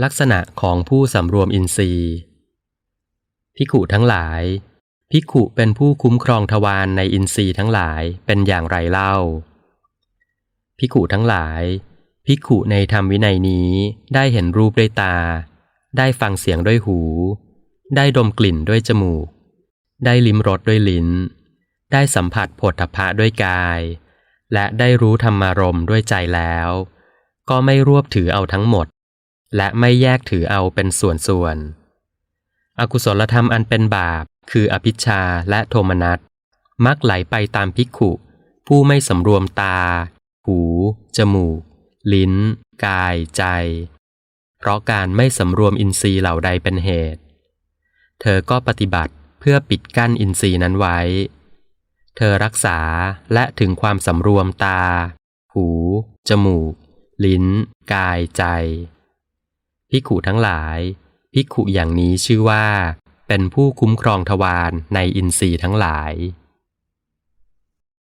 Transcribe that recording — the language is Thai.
ลักษณะของผู้สำรวมอินทรีย์ภิกขุทั้งหลายภิกขุเป็นผู้คุ้มครองทวารในอินทรีย์ทั้งหลายเป็นอย่างไรเล่าภิกขุทั้งหลายภิกขุในธรรมวินัยนี้ได้เห็นรูปด้วยตา ได้ฟังเสียงด้วยหู ได้ดมกลิ่นด้วยจมูก ได้ลิ้มรสด้วยลิ้น ได้สัมผัสผลทพะด้วยกาย และได้รู้ธรรมารมด้วยใจแล้ว ก็ไม่รวบถือเอาทั้งหมด และไม่แยกถือเอาเป็นส่วนๆ อกุศลธรรมอันเป็นบาป คืออภิชาและโทมนัส มักไหลไปตามภิกขุ ผู้ไม่สำรวมตา หู จมูก ลิ้น กาย ใจ เพราะการไม่สำรวมอินทรีย์เหล่าใดเป็นเหตุ เธอก็ปฏิบัติเพื่อปิดกั้นอินทรีย์นั้นไว้ เธอรักษาและถึงความสำรวมตา หู จมูก ลิ้น กาย ใจ ภิกขุทั้งหลาย ภิกขุอย่างนี้ชื่อว่า เป็นผู้คุ้มครองทวารในอินทรีย์ทั้งหลาย